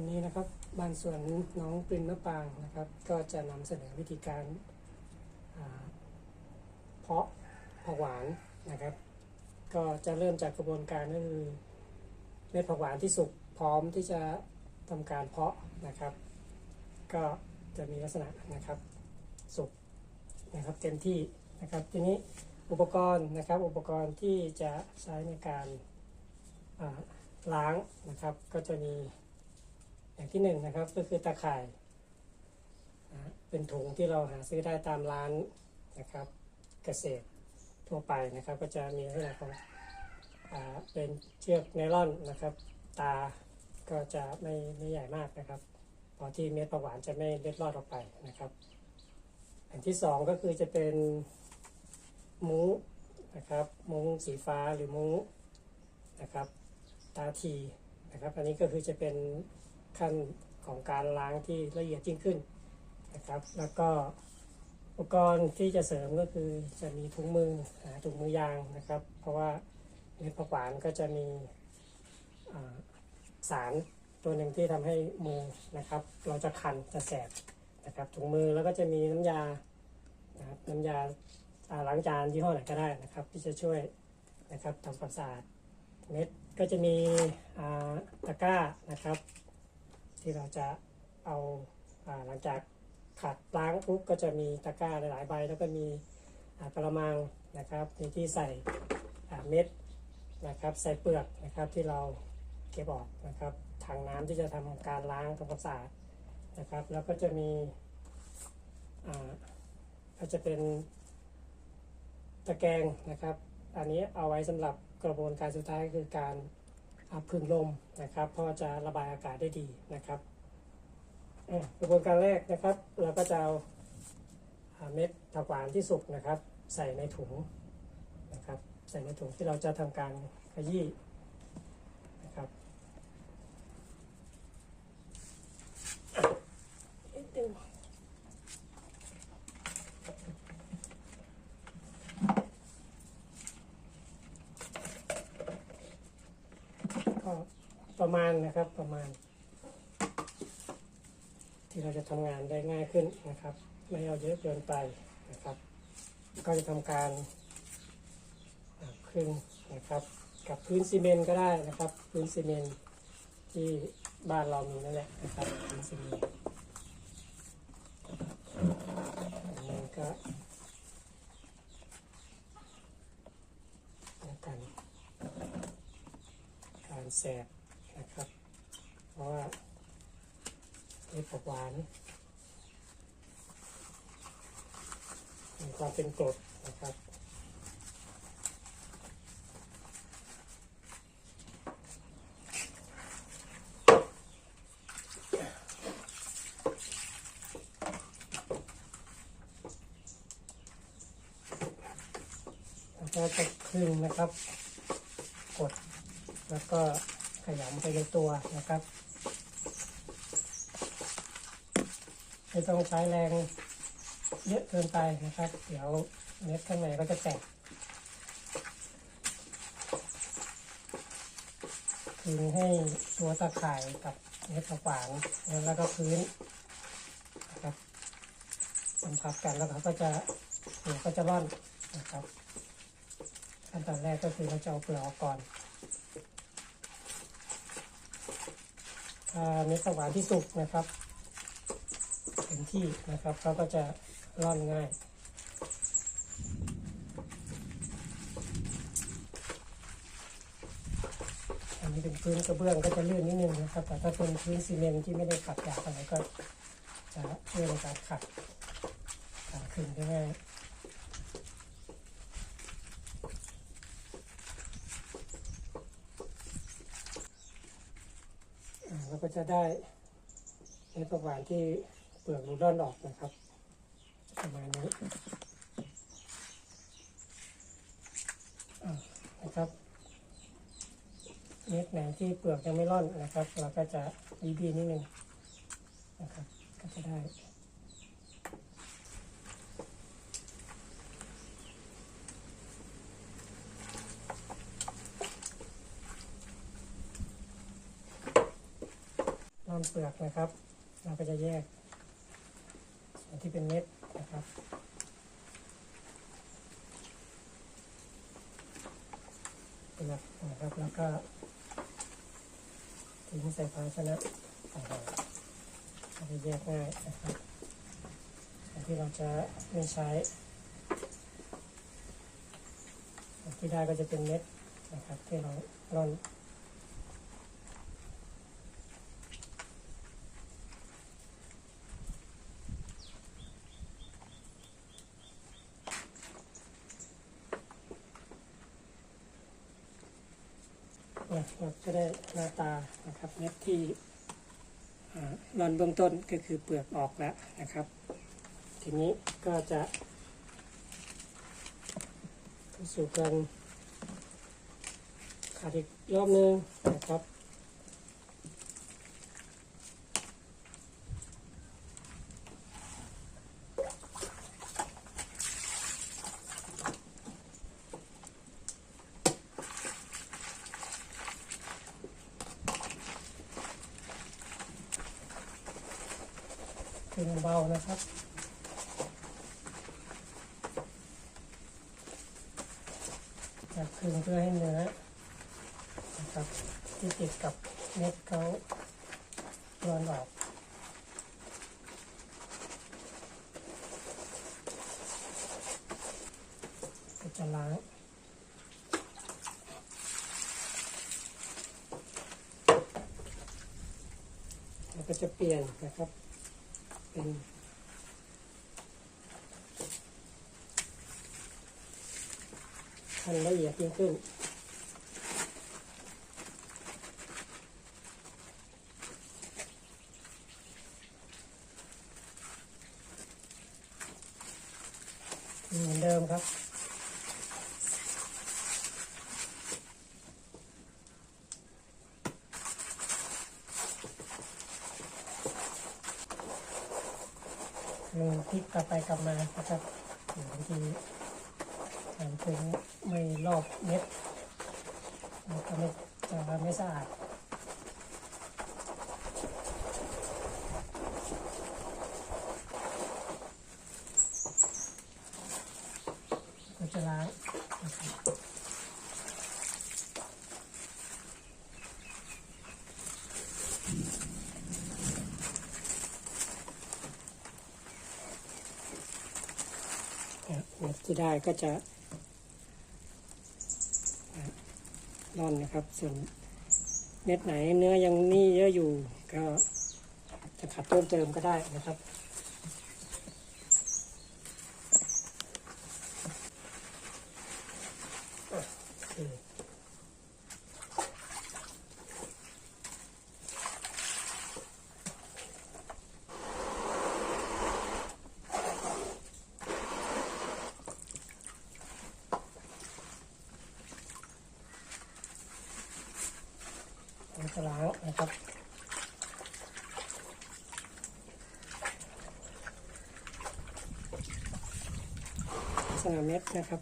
วันนี้นะครับบ้านสวนน้องปรินมะปรางนะครับ ก็จะนำเสนอวิธีการเพาะผักหวานนะครับ ก็จะเริ่มจากกระบวนการก็คือเม็ดผักหวานที่สุกพร้อมที่จะทำการเพาะนะครับ ก็จะมีลักษณะนะครับสุกนะครับเต็มที่นะครับทีนี้อุปกรณ์นะครับอุปกรณ์ที่จะใช้ในการล้างนะครับ ก็จะมี อย่างที่หนึ่งนะครับก็คือตะข่ายนะเป็นถุงที่เราหาซื้อได้ตามร้านนะครับ เกษตรทั่วไปนะครับ ก็จะมีลักษณะของเป็นเชือกไนล่อนนะครับ ตาก็จะไม่ไม่ใหญ่มากนะครับพอที่เม็ดประหวานจะไม่เล็ดลอดออกไปนะครับอันที่สองก็คือจะเป็นมุ้งนะครับ มุ้งสีฟ้าหรือมุ้งนะครับ ตาทีนะครับ อันนี้ก็คือจะเป็น ขั้นของการล้างที่ละเอียดยิ่งขึ้นนะครับ แล้วก็อุปกรณ์ที่จะเสริมก็คือจะมีถุงมือถุงมือยางนะครับ เพราะว่าเม็ดผักหวานก็จะมีสารตัวหนึ่งที่ทำให้มือนะครับ เราจะคันจะแสบนะครับถุงมือแล้วก็จะมีน้ำยานะครับน้ำยาล้างจานยี่ห้อไหนก็ได้นะครับ ที่จะช่วยนะครับทำความสะอาดเม็ดก็จะมีตะกร้านะครับ ที่เราจะเอาหลังจากขัดล้างปุ๊บก็จะมีตะกร้าหลายๆใบ แล้วก็มีกระมังนะครับมีที่ใส่เม็ดนะครับใส่เปลือกนะครับที่เราเก็บออกนะครับถังน้ำที่จะทำการล้างทำความสะอาดนะครับ แล้วก็จะมีอ่าก็จะเป็นตะแกรงนะครับ อันนี้เอาไว้สำหรับกระบวนการสุดท้ายคือการ พึ่งลมนะครับเพราะจะระบายอากาศได้ดีนะครับกระบวนการแรกนะครับ เราก็จะเอาเม็ดผักหวานที่สุกนะครับ ใส่ในถุงนะครับ ใส่ในถุงที่เราจะทำการขยี้นะครับนิดนึงก็ ประมาณนะครับประมาณ ที่เราจะทำงานได้ง่ายขึ้นนะครับ ไม่เอาเยอะเกินไปนะครับ ก็จะทำการอ่าคลึงนะครับ กับพื้นซีเมนต์ก็ได้นะครับ พื้นซีเมนต์ที่บ้านเรามีนั่นแหละนะครับพื้นซีเมนต์อันนี้ก็กันการแสบ นะครับ เพราะว่าเม็ดผักหวานมีความเป็นกรดนะครับแล้วก็จะคลึงนะครับ กดแล้วก็ ขยำไปในตัวนะครับไม่ต้องใช้แรงเยอะเกินไปนะครับ เดี๋ยวเม็ดข้างในก็จะแตกคืนให้ตัวตะข่ายกับเม็ดผักหวานแล้วก็พื้นนะครับสัมผัสกันแล้วเขาก็จะเดี๋ยวก็จะร่อนนะครับขั้นตอนแรกก็คือเราจะเอาเปลือกออกก่อนถ้า เม็ดผักหวานที่สุกนะครับเต็มที่นะครับเขาก็จะร่อนง่ายอันนี้เป็นพื้นกระเบื้องก็จะลื่นนิดนึงนะครับ แต่ถ้าเป็นพื้นซีเมนต์ที่ไม่ได้ขัดหยาบอะไรก็จะช่วยในการขัดการขึ้นได้ง่ายอ่าแล้ว ก็จะได้เม็ดผักหวานที่เปลือกรูร่อนออกนะครับประมาณนี้นะครับเม็ดไหนที่เปลือกยังไม่ร่อนนะครับ เราก็จะบีบีนิดนึงนะครับ ก็จะได้ ร่อนเปลือกนะครับ เราก็จะแยกส่วนที่เป็นเม็ดนะครับเปลือกนะครับแล้วก็ทิ้งใส่ภาชนะต่างๆก็จะแยกง่ายนะครับส่วนที่เราจะไม่ใช้ส่วนที่ได้ก็จะเป็นเม็ดนะครับที่เราร่อน เนี่ยเราจะได้หน้าตานะครับเม็ดที่ร่อนเบื้องต้นก็คือเปลือกออกแล้วนะครับ ทีนี้ก็จะสู่การขาดอีกรอบนึงนะครับ เป็นเบานะครับจับคลึงเพื่อให้เนื้อนะครับที่ติดกับเม็ดเขาร่อนออกก็จะล้างแล้วก็จะเปลี่ยนนะครับ เป็นขั้นละเอียดยิ่งขึ้น เหมือนเดิมครับ มือพลิกกลับไปกลับมานะครับบางทีทำถึงไม่รอบเม็ดมันก็ไม่จะไม่สะอาดก็จะล้าง นะครับเนี่ยเม็ดที่ได้ก็จะอะร่อนนะครับ ส่วนเม็ดไหนเนื้อยังนี่เยอะอยู่ ก็จะขัดเพิ่มเติมก็ได้นะครับ อะโอเค เราจะล้างนะครับลักษณะเม็ดนะครับ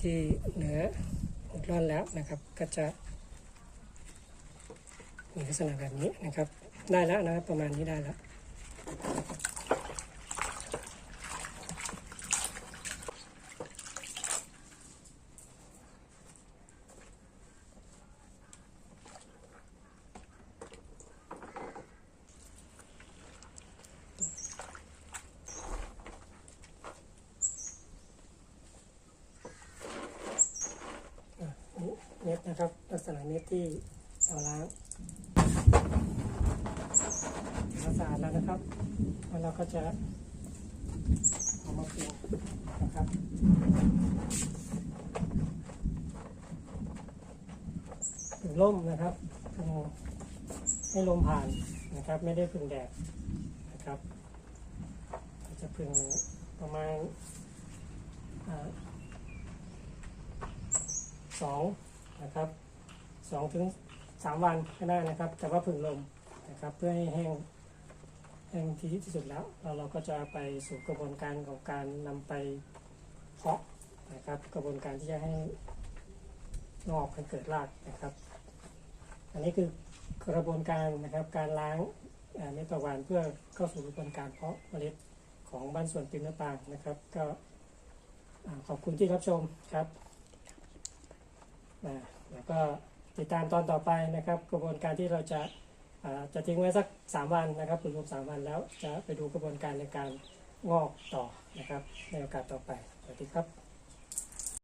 ที่เหนือหมดร่อนแล้วนะครับ ก็จะมีลักษณะแบบนี้นะครับ ได้แล้วนะครับประมาณนี้ได้แล้ว อะ นี่เม็ดนะครับ ลักษณะเม็ดที่เราล้างเราสะอาดแล้วนะครับแล้วเราก็จะเอามาปรุงนะครับผึ่งล่มนะครับผึ่งให้ลมผ่านนะครับ ไม่ได้ผึ่งแดดนะครับจะผึ่งประมาณสอง นะครับสองถึงสามวันก็ได้นะครับ แต่ว่าผึ่งลมนะครับ เพื่อให้แห้งแห้งที่ที่สุดแล้วเราเราก็จะไปสู่กระบวนการของการนำไปเพาะนะครับ กระบวนการที่จะให้งอกให้เกิดรากนะครับ อันนี้คือกระบวนการนะครับการล้างเม็ดผักหวานเพื่อเข้าสู่กระบวนการเพาะเมล็ดของบ้านสวนปิมมะปรางนะครับ ก็ขอบคุณที่รับชมครับ นะแล้วก็ติดตามตอนต่อไปนะครับ กระบวนการที่เราจะาจะทิ้งไว้สัก 3 วันนะครับรวมสามวันแล้วจะไปดูกระบวนการในการงอกต่อนะครับ ในโอกาสต่อไปสวัสดีครับ